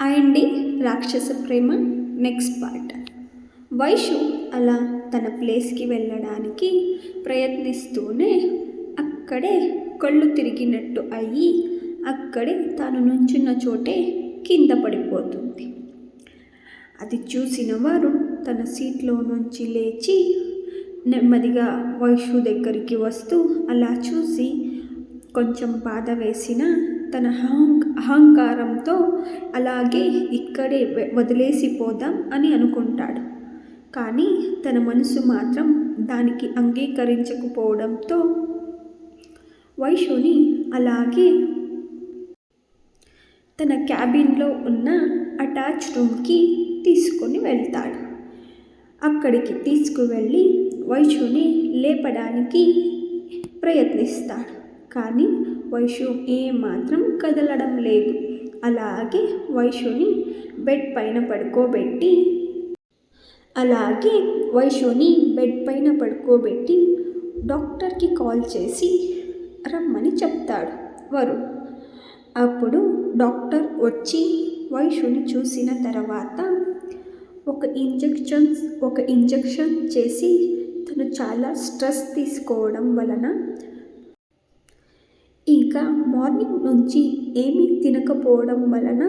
And రాక్షస ప్రేమ next part Vaishu అలా తన ప్లేస్కి వెళ్ళడానికి ప్రయత్నిస్తూనే అక్కడే కళ్ళు తిరిగినట్టు అయ్యి అక్కడే తాను నుంచున్న చోటే కింద పడిపోతుంది. అది చూసిన వారు తన సీట్లో నుంచి లేచి నెమ్మదిగా వైషు దగ్గరికి వస్తూ అలా చూసి కొంచెం బాధ వేసిన తన హాంగ్ అహంకారంతో అలాగే ఇక్కడే వదిలేసిపోదాం అని అనుకుంటాడు. కానీ తన మనసు మాత్రం దానికి అంగీకరించకపోవడంతో వైషుని అలాగే తన క్యాబిన్లో ఉన్న అటాచ్ రూమ్కి తీసుకొని వెళ్తాడు. అక్కడికి తీసుకువెళ్ళి వైషుని లేపడానికి ప్రయత్నిస్తాడు. కానీ వైషు ఏమాత్రం కదలడం లేదు. అలాగే వైషుని బెడ్ పైన పడుకోబెట్టి అలాగే వైషుని బెడ్ పైన పడుకోబెట్టి డాక్టర్కి కాల్ చేసి రమ్మని చెప్తాడు వరుణ్. అప్పుడు డాక్టర్ వచ్చి వైషుని చూసిన తర్వాత ఒక ఇంజెక్షన్స్ ఒక ఇంజెక్షన్ చేసి తను చాలా స్ట్రెస్ తీసుకోవడం వలన ఇంకా మార్నింగ్ నుంచి ఏమీ తినకపోవడం వలన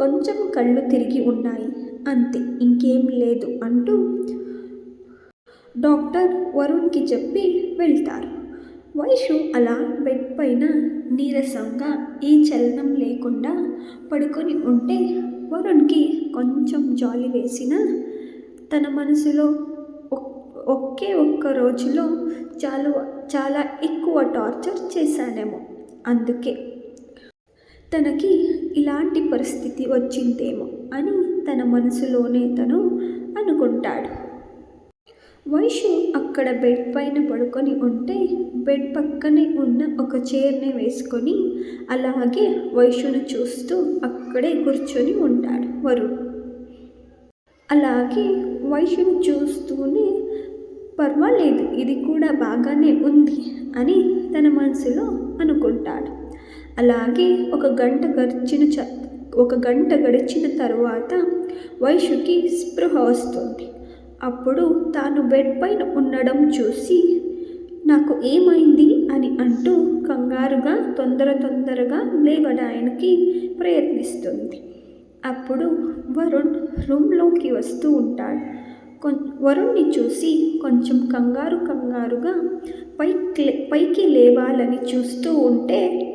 కొంచెం కళ్ళు తిరిగి ఉన్నాయి. అంతే ఇంకేం లేదు అంటూ డాక్టర్ వరుణ్కి చెప్పి వెళ్తారు. వైషు అలా బెడ్ పైన నీరసంగా ఏ చలనం లేకుండా పడుకొని ఉంటే వరుణ్కి కొంచెం జాలి వేసిన తన మనసులో ఒకే ఒక్క రోజులో చాలా చాలా ఎక్కువ టార్చర్ చేశానేమో. అందుకే. తనకి ఇలాంటి పరిస్థితి వచ్చిందేమో అని తన మనసులోనే తను అనుకుంటాడు. వైషు అక్కడ బెడ్ పైన పడుకొని ఉంటే బెడ్ పక్కనే ఉన్న ఒక చైర్ని వేసుకొని అలాగే వైషును చూస్తూ అక్కడే కూర్చొని ఉంటాడు వరుణ్. అలాగే వైషును చూస్తూనే పర్వాలేదు ఇది కూడా బాగానే ఉంది అని తన మనసులో అనుకుంటాడు. అలాగే ఒక గంట గడిచిన చ ఒక గంట గడిచిన తరువాత వైషుకి స్పృహ వస్తుంది. అప్పుడు తాను బెడ్ పైన ఉండడం చూసి నాకు ఏమైంది? అని అంటూ కంగారుగా తొందర తొందరగా లేవడానికి ప్రయత్నిస్తుంది. అప్పుడు వరుణ్ రూమ్లోకి వస్తూ ఉంటాడు. వరుణ్ణి చూసి కొంచెం కంగారు కంగారుగా పైకి పైకి లేవాలని చూస్తూ ఉంటే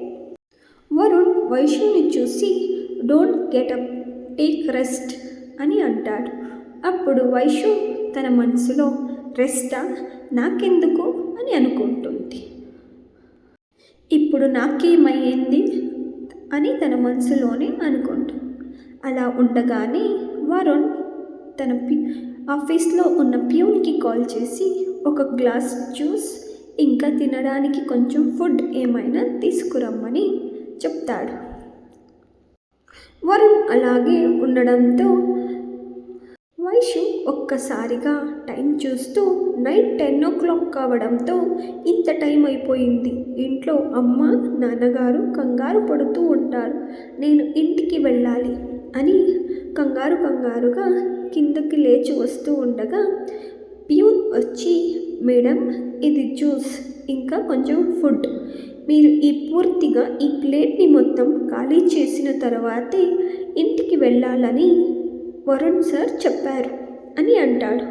వరుణ్ వైష్ణుని చూసి don't get up take rest అని అంటాడు. అప్పుడు వైషు తన మనసులో రెస్టా? నాకెందుకు? అని అనుకుంటుంది. ఇప్పుడు నాకేమయ్యింది అని తన మనసులోనే అనుకుంటుంది. అలా ఉండగానే వరుణ్ తన పి ఆఫీస్లో ఉన్న ప్యూన్కి కాల్ చేసి ఒక గ్లాస్ జ్యూస్ ఇంకా తినడానికి కొంచెం ఫుడ్ ఏమైనా తీసుకురమ్మని చెప్తాడు. వరుణ్ అలాగే ఉండడంతో వైషు ఒక్కసారిగా టైం చూస్తూ నైట్ టెన్ ఓ క్లాక్ కావడంతో ఇంత టైం అయిపోయింది. ఇంట్లో అమ్మ నాన్నగారు కంగారు పడుతూ ఉంటారు. నేను ఇంటికి వెళ్ళాలి అని కంగారు కంగారుగా కిందకి లేచి వస్తూ ఉండగా ప్యూన్ వచ్చి మేడం ఇది జ్యూస్ ఇంకా కొంచెం ఫుడ్. మీరు ఈ పూర్తిగా ఈ ప్లేట్ని మొత్తం ఖాళీ చేసిన తర్వాతే ఇంటికి వెళ్ళాలని వరుణ్ సార్ చెప్పారు అని అంటాడు.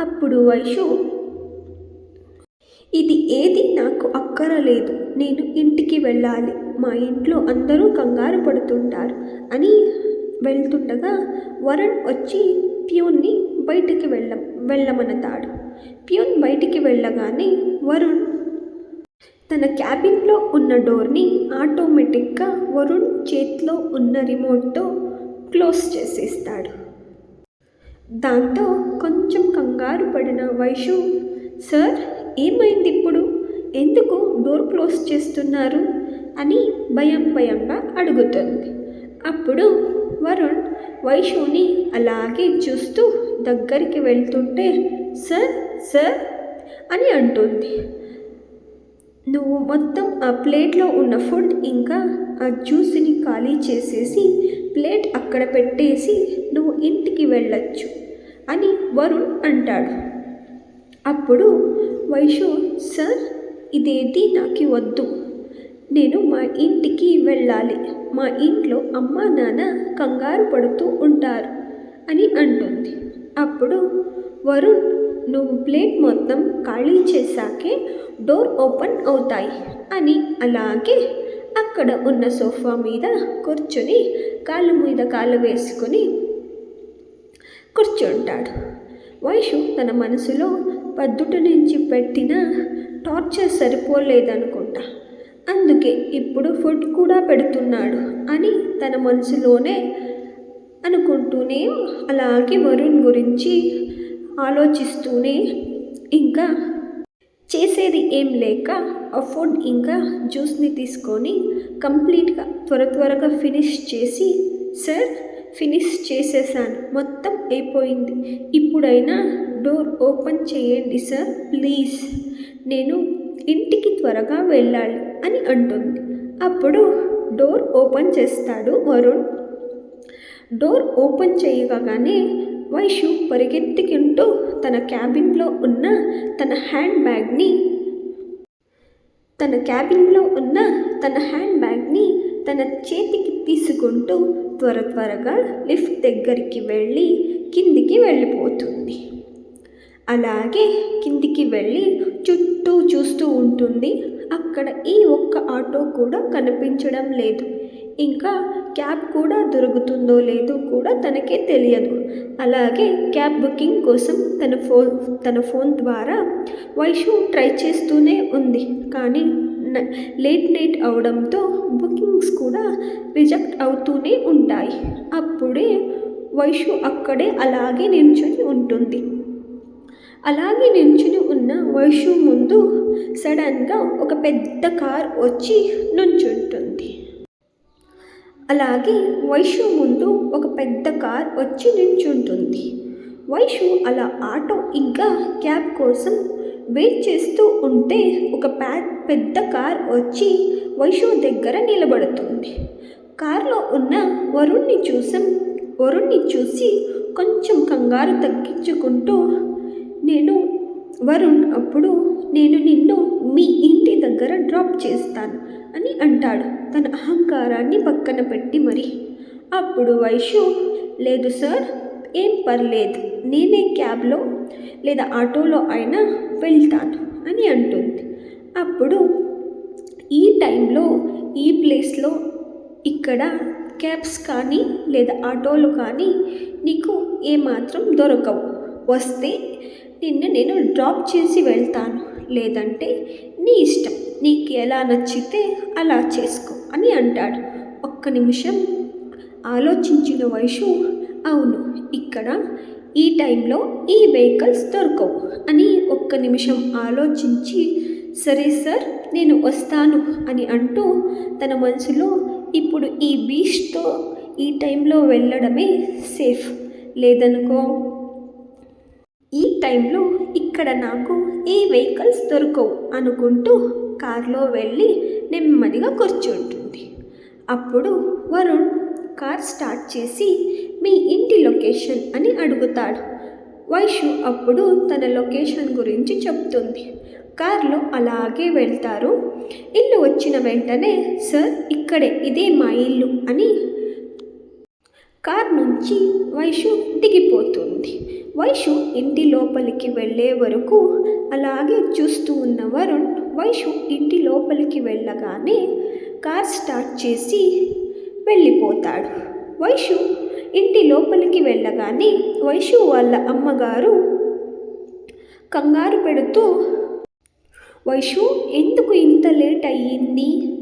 అప్పుడు వైషు ఇది ఏది నాకు అక్కరలేదు. నేను ఇంటికి వెళ్ళాలి. మా ఇంట్లో అందరూ కంగారు పడుతుంటారు అని వెళ్తుండగా వరుణ్ వచ్చి ప్యూన్ని బయటికి వెళ్ళ వెళ్ళమనతాడు. ప్యూన్ బయటికి వెళ్ళగానే వరుణ్ తన క్యాబిన్లో ఉన్న డోర్ని ఆటోమేటిక్గా వరుణ్ చేతిలో ఉన్న రిమోట్తో క్లోజ్ చేసేస్తాడు. దాంతో కొంచెం కంగారు పడిన వైషు సార్ ఏమైంది ఇప్పుడు? ఎందుకు డోర్ క్లోజ్ చేస్తున్నారు? అని భయం భయంగా అడుగుతుంది. అప్పుడు వరుణ్ వైషుని అలాగే చూస్తూ దగ్గరికి వెళ్తుంటే సార్ సార్ అని అంటుంది. నువ్వు మొత్తం ఆ ప్లేట్లో ఉన్న ఫుడ్ ఇంకా ఆ జ్యూస్ని ఖాళీ చేసేసి ప్లేట్ అక్కడ పెట్టేసి నువ్వు ఇంటికి వెళ్ళొచ్చు అని వరుణ్ అంటాడు. అప్పుడు వైషు సార్ ఇదేది నాకు వద్దు. నేను మా ఇంటికి వెళ్ళాలి. మా ఇంట్లో అమ్మ నాన్న కంగారు పడుతూ ఉంటారు అని అంటుంది. అప్పుడు వరుణ్ నువ్వు ప్లేట్ మొత్తం ఖాళీ చేశాకే డోర్ ఓపెన్ అవుతాయి అని అలాగే అక్కడ ఉన్న సోఫా మీద కూర్చొని కాళ్ళ మీద కాళ్ళు వేసుకొని కూర్చుంటాడు. వైషు తన మనసులో పద్దుట నుంచి పెట్టిన టార్చర్ సరిపోలేదనుకుంటా. అందుకే ఇప్పుడు ఫుడ్ కూడా పెడుతున్నాడు అని తన మనసులోనే అనుకుంటూనే అలాగే వరుణ్ గురించి ఆలోచిస్తూనే ఇంకా చేసేది ఏం లేక ఆ ఫుడ్ ఇంకా జ్యూస్ని తీసుకొని కంప్లీట్గా త్వర త్వరగా ఫినిష్ చేసి సార్ ఫినిష్ చేసేసాను. మొత్తం అయిపోయింది. ఇప్పుడైనా డోర్ ఓపెన్ చేయండి సార్ ప్లీజ్. నేను ఇంటికి త్వరగా వెళ్ళాలి అని అంటుంది. అప్పుడు డోర్ ఓపెన్ చేస్తాడు వరుణ్. డోర్ ఓపెన్ చేయగానే వైషు పరిగెత్తుకుంటూ తన క్యాబిన్లో ఉన్న తన హ్యాండ్ బ్యాగ్ని తన క్యాబిన్లో ఉన్న తన హ్యాండ్ బ్యాగ్ని తన చేతికి తీసుకుంటూ త్వర త్వరగా లిఫ్ట్ దగ్గరికి వెళ్ళి కిందికి వెళ్ళిపోతుంది. అలాగే కిందికి వెళ్ళి చుట్టూ చూస్తూ ఉంటుంది. అక్కడ ఈ ఒక్క ఆటో కూడా కనిపించడం లేదు. ఇంకా క్యాబ్ కూడా దొరుకుతుందో లేదో కూడా తనకే తెలియదు. అలాగే క్యాబ్ బుకింగ్ కోసం తన ఫోన్ తన ఫోన్ ద్వారా వైషు ట్రై చేస్తూనే ఉంది. కానీ లేట్ నైట్ అవడంతో బుకింగ్స్ కూడా రిజెక్ట్ అవుతూనే ఉంటాయి. అప్పుడే వైషు అక్కడే అలాగే నిల్చొని ఉంటుంది. అలాగే నించుని ఉన్న వైషు ముందు సడన్గా ఒక పెద్ద కార్ వచ్చి నుంచుంటుంది. అలాగే వైషు ముందు ఒక పెద్ద కార్ వచ్చి నించుంటుంది. వైషు అలా ఆటో ఇంకా క్యాబ్ కోసం వెయిట్ చేస్తూ ఉంటే ఒక ప్యా పెద్ద కార్ వచ్చి వైషు దగ్గర నిలబడుతుంది. కారులో ఉన్న వరుణ్ణి చూసం వరుణ్ణి చూసి కొంచెం కంగారు తగ్గించుకుంటూ నేను వరుణ్ అప్పుడు నేను నిన్ను మీ ఇంటి దగ్గర డ్రాప్ చేస్తాను అని అంటాడు. తన అహంకారాన్ని పక్కన పెట్టి మరి. అప్పుడు వైషు లేదు సార్ ఏం పర్లేదు నేనే క్యాబ్లో లేదా ఆటోలో అయినా వెళ్తాను అని అంటుంది. అప్పుడు ఈ టైంలో ఈ ప్లేస్లో ఇక్కడ క్యాబ్స్ కానీ లేదా ఆటోలు కానీ నీకు ఏమాత్రం దొరకవు. వస్తే నిన్ను నేను డ్రాప్ చేసి వెళ్తాను. లేదంటే నీ ఇష్టం నీకు ఎలా నచ్చితే అలా చేసుకో అని అంటాడు. ఒక్క నిమిషం ఆలోచించిన వయసు అవును ఇక్కడ ఈ టైంలో ఈ వెహికల్స్ దొరకవు అని ఒక్క నిమిషం ఆలోచించి సరే సార్ నేను వస్తాను అని అంటూ తన మనసులో ఇప్పుడు ఈ బీచ్తో ఈ టైంలో వెళ్ళడమే సేఫ్. లేదనుకో ఈ టైంలో ఇక్కడ నాకు ఏ వెహికల్స్ దొరకవు అనుకుంటూ కారులో వెళ్ళి నెమ్మదిగా కూర్చుంటుంది. అప్పుడు వరుణ్ కార్ స్టార్ట్ చేసి మీ ఇంటి లొకేషన్ అని అడుగుతాడు. వైషు అప్పుడు తన లొకేషన్ గురించి చెప్తుంది. కార్లో అలాగే వెళ్తారు. ఇల్లు వచ్చిన వెంటనే సార్ ఇక్కడే ఇదే మా ఇల్లు అని కార్ నుంచి వైషు దిగిపోతుంది. వైషు ఇంటి లోపలికి వెళ్ళే వరకు అలాగే చూస్తూ ఉన్న వరుణ్ వైషు ఇంటి లోపలికి వెళ్ళగానే కార్ స్టార్ట్ చేసి వెళ్ళిపోతాడు. వైషు ఇంటి లోపలికి వెళ్ళగానే వైషు వాళ్ళ అమ్మగారు కంగారు పెడుతూ వైషు ఎందుకు ఇంత లేట్ అయ్యింది?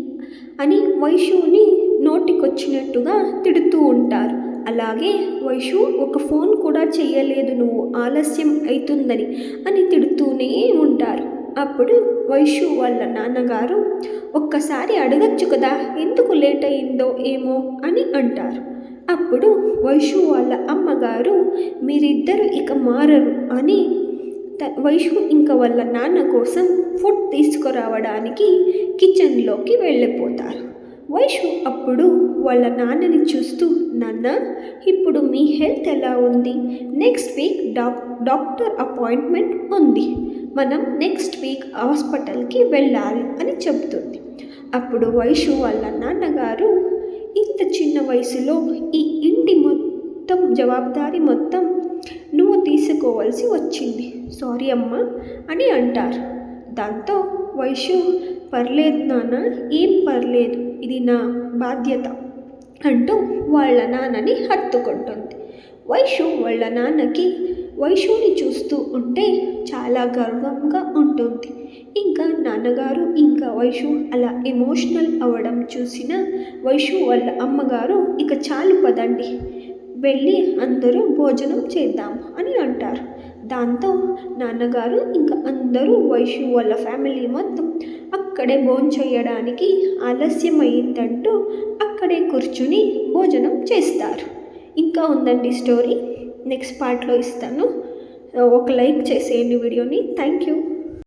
అని వైషుని నోటికొచ్చినట్టుగా తిడుతూ ఉంటారు. అలాగే వైషు ఒక ఫోన్ కూడా చెయ్యలేదు నువ్వు ఆలస్యం అవుతుందని అని తిడుతూనే ఉంటారు. అప్పుడు వైషు వాళ్ళ నాన్నగారు ఒక్కసారి అడగచ్చు కదా ఎందుకు లేట్ అయిందో ఏమో అని అంటారు. అప్పుడు వైషు వాళ్ళ అమ్మగారు మీరిద్దరు ఇక మారరు అని వైషు ఇంకా వాళ్ళ నాన్న కోసం ఫుడ్ తీసుకురావడానికి కిచెన్లోకి వెళ్ళిపోతారు. వైషు అప్పుడు వాళ్ళ నాన్నని చూస్తూ నాన్న ఇప్పుడు మీ హెల్త్ ఎలా ఉంది? Next week doc doctor appointment ఉంది. మనం నెక్స్ట్ వీక్ హాస్పిటల్కి వెళ్ళాలి అని చెబుతుంది. అప్పుడు వైషు వాళ్ళ నాన్నగారు ఇంత చిన్న వయసులో ఈ ఇంటి మొత్తం జవాబుదారి మొత్తం నువ్వు తీసుకోవాల్సి వచ్చింది. సారీ అమ్మ అని అంటారు. దాంతో వైషు పర్లేదు నాన్న ఏం పర్లేదు ఇది నా బాధ్యత అంటూ వాళ్ళ నాన్నని హత్తుకుంటుంది. వైషు వాళ్ళ నాన్నకి వైషుని చూస్తూ ఉంటే చాలా గర్వంగా ఉంటుంది. ఇంకా నాన్నగారు ఇంకా వైషు అలా ఎమోషనల్ అవ్వడం చూసిన వైషు వాళ్ళ అమ్మగారు ఇక చాలు పదండి వెళ్ళి అందరూ భోజనం చేద్దాం అని అంటారు. దాంతో నాన్నగారు ఇంకా అందరూ వైషు వాళ్ళ ఫ్యామిలీ మొత్తం అక్కడే భోంచేయడానికి ఆలస్యం ఆలస్యమైందంటూ అక్కడే కూర్చుని భోజనం చేస్తారు. ఇంకా ఉందండి స్టోరీ నెక్స్ట్ పార్ట్లో ఇస్తాను. ఒక లైక్ చేసేయండి వీడియోని. Thank you